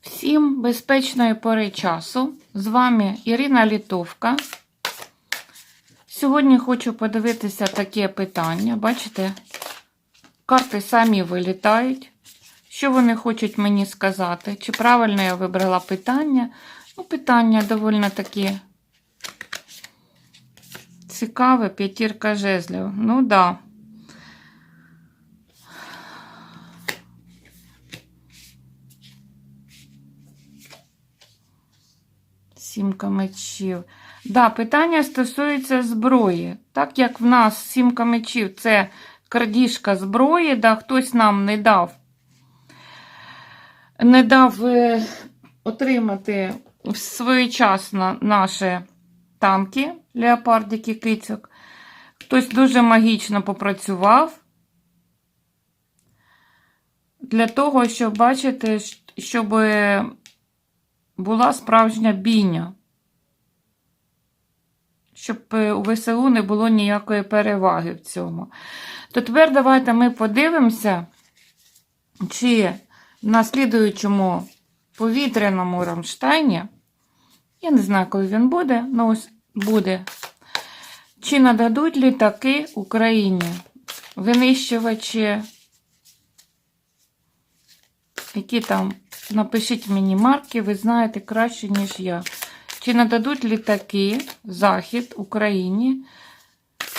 Всім безпечної пори часу. З вами Ірина Літовка. Сьогодні хочу подивитися таке питання. Бачите, карти самі вилітають. Що вони хочуть мені сказати? Чи правильно я вибрала питання? Ну, питання доволі такі цікаве, п'ятірка жезлів. Ну, так. Да. Сімка мечів. Да, питання стосується зброї. Так як в нас сімка мечів це крадіжка зброї, да, хтось нам не дав, не дав е, отримати своєчасно наші танки, леопардики, кицьок. Хтось дуже магічно попрацював для того, щоб бачити, щоб була справжня бійня. Щоб е, у ВСУ не було ніякої переваги в цьому. То тепер давайте ми подивимося, чи на слідуючому повітряному Рамштайні, я не знаю, коли він буде, але ось буде, чи нададуть літаки Україні винищувачі, які там Напишіть мені марки, ви знаєте краще, ніж я. Чи нададуть літаки Захід Україні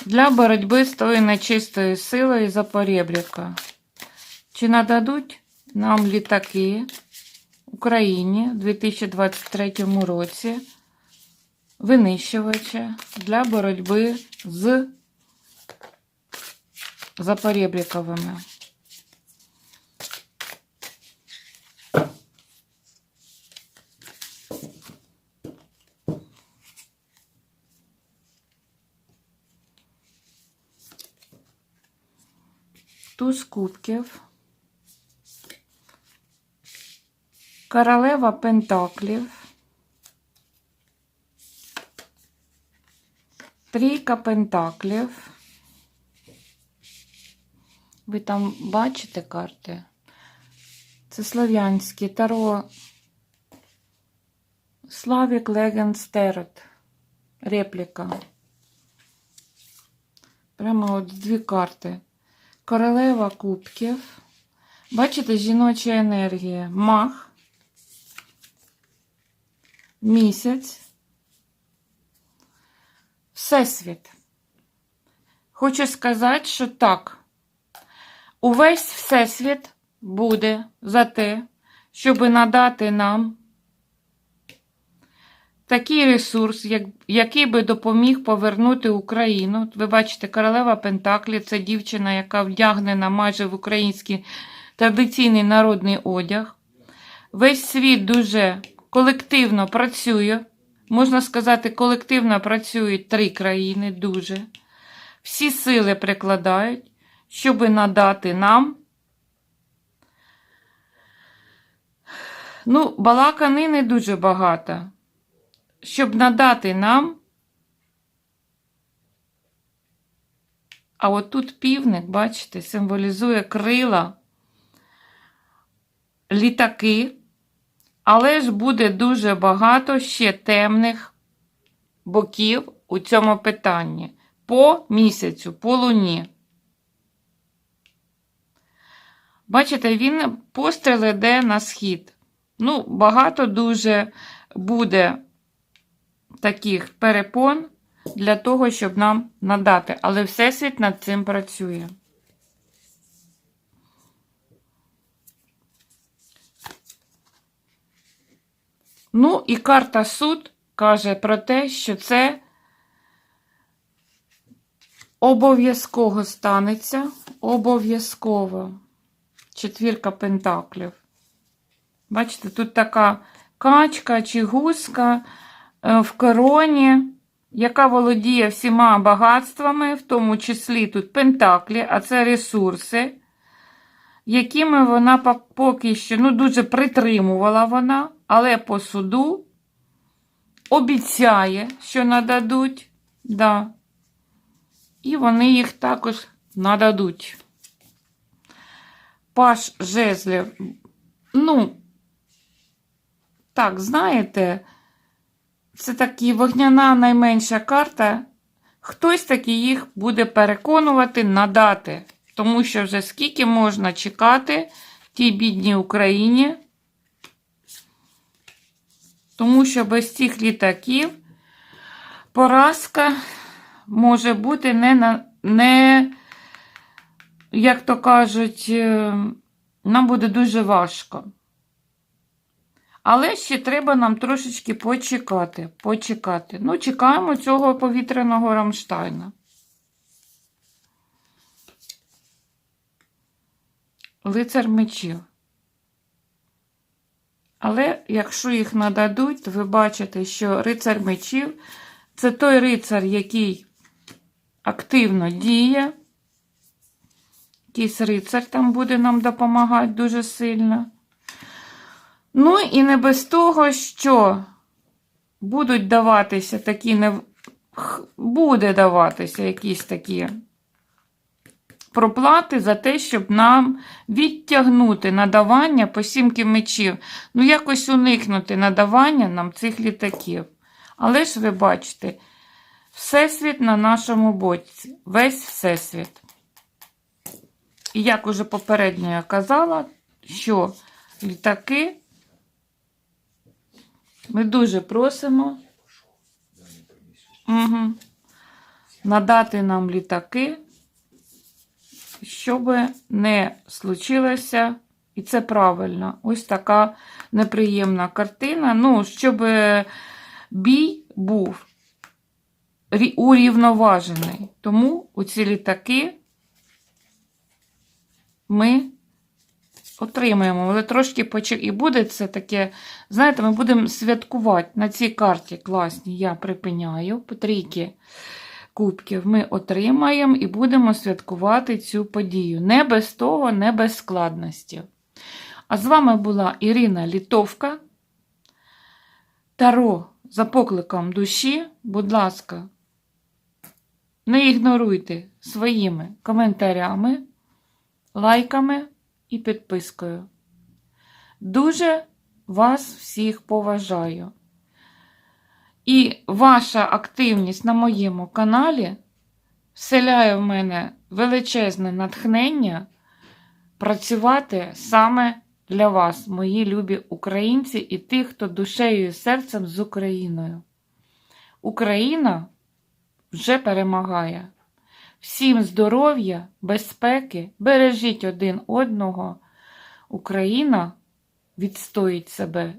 для боротьби з тою нечистою силою Запорєбріка? Чи нададуть нам літаки Україні у 2023 році винищувача для боротьби з Запорєбріковими? туз кубків, королева пентаклів, трійка пентаклів. Ви там бачите карти? Це слов'янські таро Славік Легенд Стерет. Репліка. Прямо от дві карти. Королева кубків. Бачите, жіноча енергія. Мах, місяць, Всесвіт. Хочу сказати, що так, увесь Всесвіт буде за те, щоб надати нам такий ресурс, як, який би допоміг повернути Україну. Ви бачите, королева Пентаклі це дівчина, яка вдягнена майже в український традиційний народний одяг. Весь світ дуже колективно працює. Можна сказати, колективно працюють три країни дуже. Всі сили прикладають, щоб надати нам. Ну, балакани не дуже багато щоб надати нам. А от тут півник, бачите, символізує крила, літаки, але ж буде дуже багато ще темних боків у цьому питанні. По місяцю, по луні. Бачите, він постріл іде на схід. Ну, багато дуже буде таких перепон для того, щоб нам надати. Але Всесвіт над цим працює. Ну, і карта суд каже про те, що це обов'язково станеться. Обов'язково. Четвірка пентаклів. Бачите, тут така качка чи гуска. Е, в короні, яка володіє всіма багатствами, в тому числі тут пентаклі, а це ресурси, якими вона поки що ну, дуже притримувала вона, але по суду обіцяє, що нададуть. Да. І вони їх також нададуть. Паш жезлів. Ну, так, знаєте, це такі вогняна найменша карта. Хтось таки їх буде переконувати надати. Тому що вже скільки можна чекати тій бідній Україні. Тому що без цих літаків поразка може бути не, на, не як то кажуть, е, нам буде дуже важко. Але ще треба нам трошечки почекати. почекати. Ну, чекаємо цього повітряного Рамштайна. Лицар мечів. Але якщо їх нададуть, то ви бачите, що рицар мечів це той рицар, який активно діє. Якийсь рицар там буде нам допомагати дуже сильно. Ну і не без того, що будуть даватися такі не буде даватися якісь такі проплати за те, щоб нам відтягнути надавання по сімки мечів. Ну, якось уникнути надавання нам цих літаків. Але ж ви бачите, Всесвіт на нашому боці. Весь Всесвіт. І як уже попередньо я казала, що літаки ми дуже просимо угу, надати нам літаки, щоб не случилося, і це правильно, ось така неприємна картина. Ну, щоб бій був урівноважений. Тому оці літаки ми отримаємо, але трошки почек... І буде це таке, знаєте, ми будемо святкувати на цій карті класній. Я припиняю по трійки кубків. Ми отримаємо і будемо святкувати цю подію. Не без того, не без складності. А з вами була Ірина Літовка. Таро за покликом душі, будь ласка, не ігноруйте своїми коментарями, лайками і підпискою. Дуже вас всіх поважаю. І ваша активність на моєму каналі вселяє в мене величезне натхнення працювати саме для вас, мої любі українці, і тих, хто душею і серцем з Україною. Україна вже перемагає. Всім здоров'я, безпеки, бережіть один одного. Україна відстоїть себе